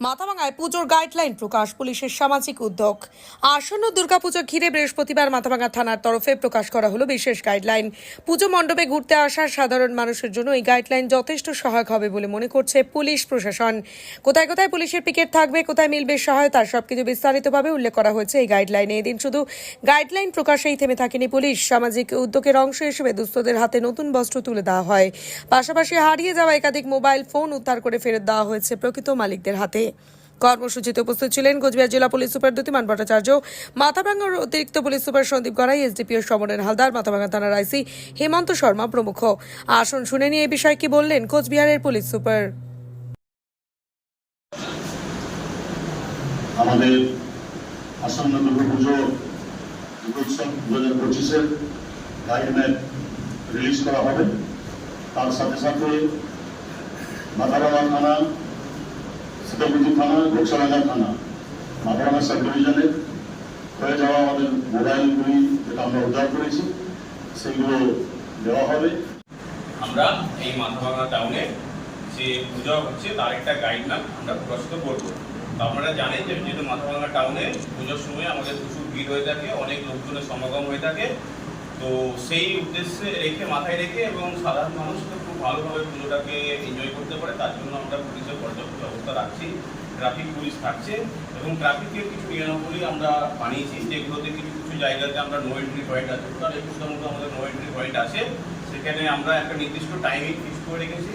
মাথাভাঙায় পুজোর গাইডলাইন প্রকাশ, পুলিশের সামাজিক উদ্যোগ। আসন্ন দুর্গাপুজো ঘিরে বৃহস্পতিবার মাথাভাঙা থানার তরফে প্রকাশ করা হলো বিশেষ গাইডলাইন পুজো মণ্ডপে ঘুরতে আসা সাধারণ মানুষের জন্য এই গাইডলাইন যথেষ্ট সহায়ক হবে বলে মনে করছে পুলিশ প্রশাসন। কোথায় কোথায় পুলিশের পিকেট থাকবে, কোথায় মিলবে সহায়তা সবকিছু বিস্তারিতভাবে উল্লেখ করা হয়েছে এই গাইডলাইনে এদিন শুধু গাইডলাইন প্রকাশেই থেমে থাকেনি পুলিশ। সামাজিক উদ্যোগের অংশ হিসেবে দুস্থদের হাতে নতুন বস্ত্র তুলে দেওয়া হয়। পাশাপাশি হারিয়ে যাওয়া একাধিক মোবাইল ফোন উদ্ধার করে ফেরত দেওয়া হয়েছে প্রকৃত মালিকদের হাতে। কর্মসূচিতে উপস্থিত ছিলেন কোচবিহার জেলা পুলিশ সুপার দ্যুতিমান ভট্টাচার্য মাথাভাঙ্গার অতিরিক্ত police super Sandip Garai, SDPO Samaren Haldar, Mathabhanga থানার আইসি হেমন্ত শর্মা প্রমুখ। আসন, শুনে নিয়ে এই বিষয়ে কি বললেন কোচবিহারের পুলিশ সুপার? আমাদের আসন্ন দুর্গাপুজো দুর্গোৎসব দু হাজার পঁচিশের গাইডম্যাপ রিলিজ করা হবে। তার সাথে সাথে মাথাভাঙা থানা সীতাকুন্দি থানা ঘোকসাডাঙ্গা থানা। মাথাভাঙা সাব ডিভিশনের হয়ে যাওয়া আমাদের মোবাইলগুলি যেটা আমরা উদ্ধার করেছি, সেগুলো দেওয়া হবে। আমরা এই মাথাভাঙা টাউনে যে পূজা হচ্ছে, তার একটা গাইডলাইন আমরা প্রকাশিত করব। তো আপনারা জানেন যে যেহেতু মাথাভাঙা টাউনে পুজোর সময় আমাদের প্রচুর ভিড় হয়ে থাকে, অনেক লোকজনের সমাগম হয়ে থাকে, তো সেই উদ্দেশ্যে রেখে, মাথায় রেখে এবং সাধারণ মানুষ তো খুব ভালোভাবে পুজোটাকে এনজয় করতে পারে, তার জন্য আমরা পুলিশের রাখছি ট্রাফিক পুলিশ থাকছে এবং ট্রাফিকের কিছু নিয়মাবলী আমরা বানিয়েছি, যেগুলোতে কিছু কিছু জায়গাতে আমরা নো এন্ট্রি পয়েন্ট আছে। তার একুশটার মতো আমাদের নো এন্ট্রি পয়েন্ট আছে। সেখানে আমরা একটা নির্দিষ্ট টাইমিং ফিক্স করে রেখেছি।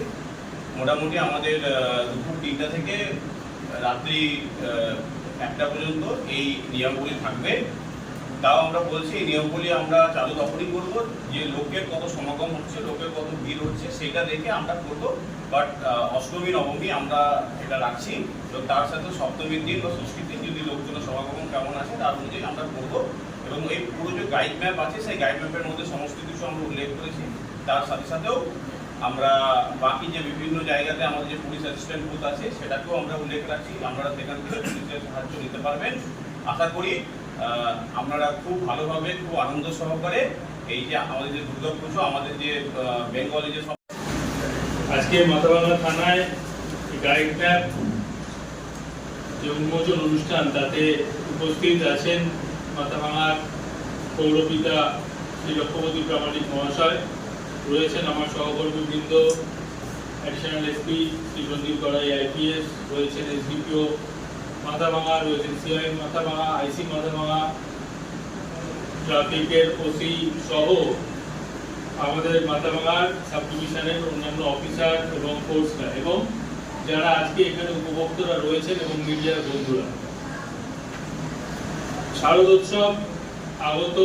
মোটামুটি আমাদের দুপুর তিনটা থেকে রাত্রি একটা পর্যন্ত এই নিয়মগুলি থাকবে। তাও আমরা বলছি এই নিয়মগুলি আমরা চালু তখনই করব, যে লোকের কত সমাগম হচ্ছে, লোকের কত ভিড় হচ্ছে, সেটা দেখে আমরা করব। বাট অষ্টমী, নবমী আমরা এটা রাখছি। তো তার সাথে সপ্তমীর দিন বা ষষ্ঠীর দিন যদি লোকজনের সমাগম কেমন আছে তার অনুযায়ী আমরা করব। এবং এই পুরো যে গাইড ম্যাপ আছে, সেই গাইড ম্যাপের মধ্যে সমস্ত কিছু আমরা উল্লেখ করেছি। তার সাথে সাথেও আমরা বাকি যে বিভিন্ন জায়গাতে আমাদের যে পুলিশ অ্যাসিস্ট্যান্ট বুথ আছে, সেটাকেও আমরা উল্লেখ রাখছি। আমরা সেখান থেকে পুলিশের সাহায্য নিতে পারবেন। আশা করি আপনারা খুব ভালোভাবে, খুব আনন্দ সহকারে এই যে আমাদের যে দুর্গা পুজো আমাদের যে বেঙ্গলে যে আজকে মাথাভাঙা থানায় গাইড ম্যাপ যে উন্মোচন অনুষ্ঠান, তাতে উপস্থিত আছেন মাথাভাঙার পৌরপিতা শ্রী লক্ষ্যপতি প্রামাণিক মহাশয়। রয়েছেন আমার সহকর্মীবৃন্দ additional SP Shri Sandip Garai IPS রয়েছেন এসডিপিও মাথাভাঙা রয়েছেন সিআই মাথাভাঙা, আইসি মাথাভাঙা, ট্রাফিকের ওসি সহ আমাদের মাথাভাঙার সাব ডিভিশনের অন্যান্য অফিসার এবং ফোর্সরা এবং যারা আজকে এখানে উপভোক্তরা রয়েছেন এবং মিডিয়ার বন্ধুরা। শারদোৎসব আগত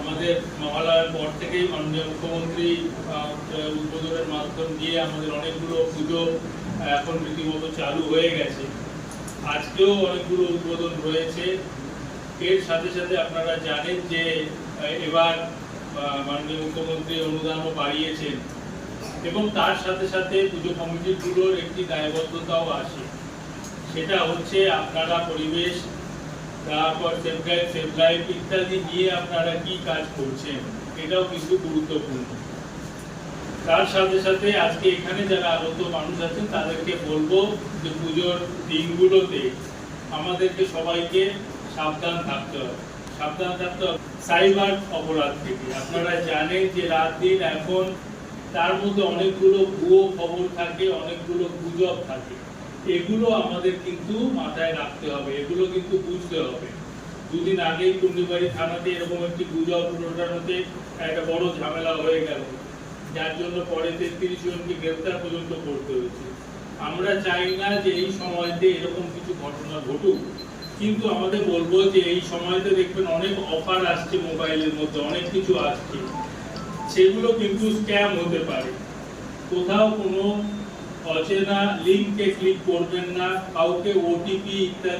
আমাদের মহালয়ার পর থেকেই মাননীয় মুখ্যমন্ত্রী উদ্বোধনের মাধ্যম দিয়ে আমাদের অনেকগুলো পুজো এখন রীতিমতো চালু হয়ে গেছে। আজকেও অনেকগুলো উদ্বোধন রয়েছে। এর সাথে সাথে আপনারা জানেন যে এবার মাননীয় মুখ্যমন্ত্রী অনুদানও বাড়িয়েছেন এবং তার সাথে সাথে পুজো কমিটিগুলোর একটি দায়বদ্ধতাও আছে। সেটা হচ্ছে আপনারা পরিবেশ, তারপর সেফ লাইফ ইত্যাদি নিয়ে আপনারা কি কাজ করছেন, এটাও কিন্তু গুরুত্বপূর্ণ। তার সাথে সাথে আজকে এখানে যারা আগত মানুষ আছেন, তাদেরকে বলব যে পুজোর দিনগুলোতে আমাদেরকে সবাইকে সাবধান থাকতে হবে। সাবধান থাকতে হবে। সাইবার অপরাধ থেকে। আপনারা জানেন যে রাত দিন এখন তার মধ্যে অনেকগুলো ভুয়ো খবর থাকে, অনেকগুলো গুজব থাকে। এগুলো আমাদের কিন্তু মাথায় রাখতে হবে। এগুলো কিন্তু বুঝতে হবে। দুদিন আগেই টুন্ডিবাড়ি থানাতে এরকম একটি গুজব রটানোতে একটা বড় ঝামেলা হয়ে গেল। যার জন্য পরে তেত্রিশ জনকে গ্রেফতার পর্যন্ত করতে হয়েছে। আমরা চাই না যে এই সময়তে এরকম কিছু ঘটনা ঘটুক, কিন্তু আমাদের বলব যে এই সময়তে দেখবেন অনেক অফার আসছে মোবাইলের মধ্যে, অনেক কিছু আসছে। সেগুলো কিন্তু স্ক্যাম হতে পারে। কোথাও কোনো অচেনা লিঙ্কে ক্লিক করবেন না, কাউকে ওটিপি ইত্যাদি